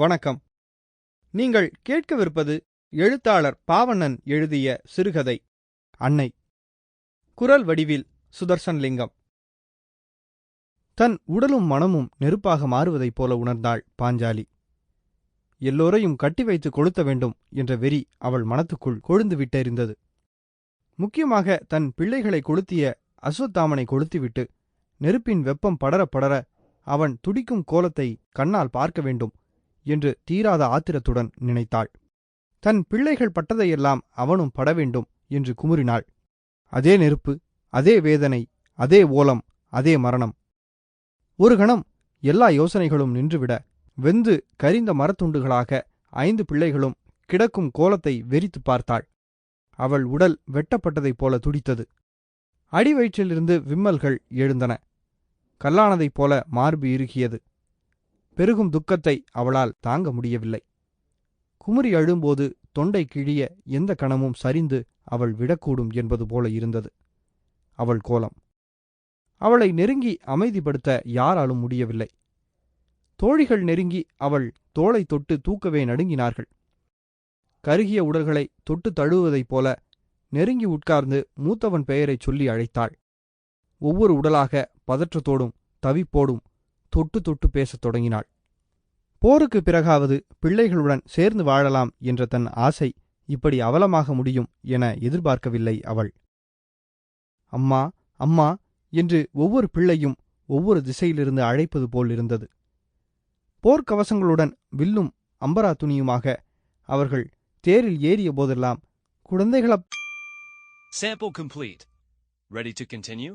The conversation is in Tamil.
வணக்கம். நீங்கள் கேட்கவிருப்பது எழுத்தாளர் பாவண்ணன் எழுதிய சிறுகதை அன்னை. குரல் வடிவில் சுதர்சன் லிங்கம். தன் உடலும் மனமும் நெருப்பாக மாறுவதைப் போல உணர்ந்தாள் பாஞ்சாலி. எல்லோரையும் கட்டி வைத்து கொளுத்த வேண்டும் என்ற வெறி அவள் மனத்துக்குள் கொழுந்து விட்டெறிந்தது முக்கியமாக தன் பிள்ளைகளை கொளுத்திய அஸ்வத்தாமனை கொளுத்திவிட்டு நெருப்பின் வெப்பம் படர படர அவன் துடிக்கும் கோலத்தை கண்ணால் பார்க்க வேண்டும் என்று தீராத ஆத்திரத்துடன் நினைத்தாள். தன் பிள்ளைகள் பட்டதையெல்லாம் அவனும் பட வேண்டும் என்று குமுறினாள். அதே நெருப்பு அதே வேதனை அதே ஓலம் அதே மரணம். ஒரு கணம் எல்லா யோசனைகளும் நின்றுவிட வெந்து கரிந்த மரத்துண்டுகளாக ஐந்து பிள்ளைகளும் கிடக்கும் கோலத்தை வெறித்துப் பார்த்தாள். அவள் உடல் வெட்டப்பட்டதைப் போல துடித்தது. அடிவயிற்றிலிருந்து விம்மல்கள் எழுந்தன. கல்லானதைப் போல மார்பு இறுகியது. பெருகும் துக்கத்தை அவளால் தாங்க முடியவில்லை. குமரி அழும்போது தொண்டை கிழிய எந்த கணமும் சரிந்து அவள் விடக்கூடும் என்பது போல இருந்தது. அவள் கோலம். அவளை நெருங்கி அமைதிப்படுத்த யாராலும் முடியவில்லை. தோழிகள் நெருங்கி அவள் தோளை தொட்டு தூக்கவே நடுங்கினார்கள். கருகிய உடல்களை தொட்டு தழுவதைப் போல நெருங்கி உட்கார்ந்து மூத்தவன் பெயரைச் சொல்லி அழைத்தாள். ஒவ்வொரு உடலாக பதற்றத்தோடும் தவிப்போடும் தொட்டு தொட்டு பேசத் தொடங்கினாள் போருக்கு பிறகாவது பிள்ளைகளுடன் சேர்ந்து வாழலாம் என்ற தன் ஆசை இப்படி அவலமாக முடியும் என எதிர்பார்க்கவில்லை அவள் அம்மா அம்மா என்று ஒவ்வொரு பிள்ளையும் ஒவ்வொரு திசையிலிருந்து அழைப்பது போல் இருந்தது போர்க்கவசங்களுடன் வில்லும் அம்பரா துணியுமாக அவர்கள் தேரில் ஏறிய போதெல்லாம் குழந்தைகளப் Sample complete. Ready to continue?